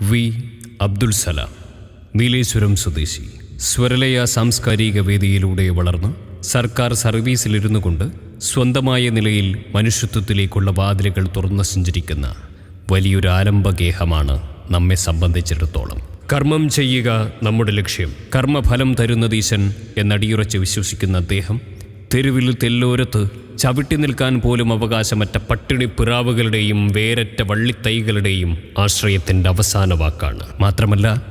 V. Abdul സലാം നീലേശ്വരം സ്വദേശി. സ്വരലയ സാംസ്കാരിക വേദിയിലൂടെ വളർന്ന് സർക്കാർ സർവീസിലിരുന്നു കൊണ്ട് സ്വന്തമായ നിലയിൽ മനുഷ്യത്വത്തിലേക്കുള്ള വാതിലുകൾ തുറന്നു സഞ്ചരിക്കുന്ന വലിയൊരു ആലംബഗേഹമാണ് നമ്മെ സംബന്ധിച്ചിടത്തോളം. കർമ്മം ചെയ്യുക നമ്മുടെ ലക്ഷ്യം കർമ്മഫലം തരുന്ന ഈശൻ എന്നടിയുറച്ച് വിശ്വസിക്കുന്ന അദ്ദേഹം തെരുവിൽ തെല്ലോരത്ത് ചവിട്ടി നിൽക്കാൻ പോലും അവകാശമറ്റ പട്ടിണി പിറാവുകളുടെയും വേരറ്റ വള്ളിത്തൈകളുടെയും ആശ്രയത്തിന്റെ അവസാന വാക്കാണ്. മാത്രമല്ല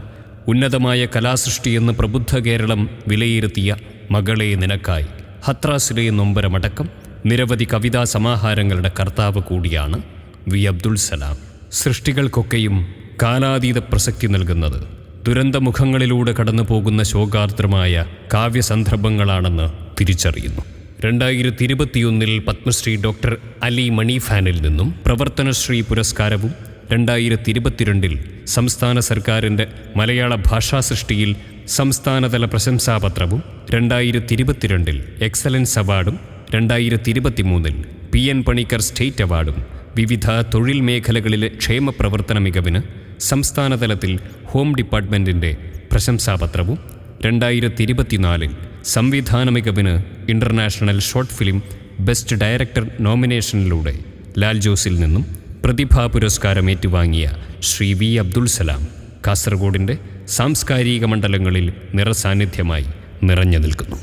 ഉന്നതമായ കലാസൃഷ്ടിയെന്ന് പ്രബുദ്ധ കേരളം വിലയിരുത്തിയ മകളെ നിനക്കായി ഹത്രാസിലെ നൊമ്പരമടക്കം നിരവധി കവിതാ സമാഹാരങ്ങളുടെ കർത്താവ് കൂടിയാണ് വി. അബ്ദുൽ സലാം. സൃഷ്ടികൾക്കൊക്കെയും കാലാതീത പ്രസക്തി നൽകുന്നത് ദുരന്തമുഖങ്ങളിലൂടെ കടന്നു പോകുന്ന ശോകാർദ്രമായ കാവ്യസന്ദർഭങ്ങളാണെന്ന് തിരിച്ചറിയുന്നു. രണ്ടായിരത്തി ഇരുപത്തിയൊന്നിൽ പത്മശ്രീ ഡോക്ടർ അലി മണി ഫാനിൽ നിന്നും പ്രവർത്തനശ്രീ പുരസ്കാരവും രണ്ടായിരത്തി ഇരുപത്തിരണ്ടിൽ സംസ്ഥാന സർക്കാരിന്റെ മലയാള ഭാഷാ സൃഷ്ടിയിൽ സംസ്ഥാനതല പ്രശംസാപത്രവും രണ്ടായിരത്തി ഇരുപത്തിരണ്ടിൽ എക്സലൻസ് അവാർഡും രണ്ടായിരത്തി ഇരുപത്തിമൂന്നിൽ പി എൻ പണിക്കർ സ്റ്റേറ്റ് അവാർഡും വിവിധ തൊഴിൽ മേഖലകളിലെ ക്ഷേമ പ്രവർത്തന മികവിന് സംസ്ഥാനതലത്തിൽ ഹോം ഡിപ്പാർട്ട്മെന്റിന്റെ പ്രശംസാപത്രവും രണ്ടായിരത്തി ഇരുപത്തിനാലിൽ സംവിധാന മികവിന് international short film best director നോമിനേഷനിലൂടെ Lal ജോസിൽ നിന്നും പ്രതിഭാ പുരസ്കാരം ഏറ്റുവാങ്ങിയ ശ്രീ വി അബ്ദുൽ സലാം കാസർഗോഡിന്റെ സാംസ്കാരിക മണ്ഡലങ്ങളിൽ നിറസാന്നിധ്യമായി നിറഞ്ഞു നിൽക്കുന്നു.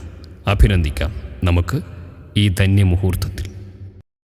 അഭിനന്ദിക്കാം. നമുക്ക് ഈ ധന്യമുഹൂർത്തത്തിൽ.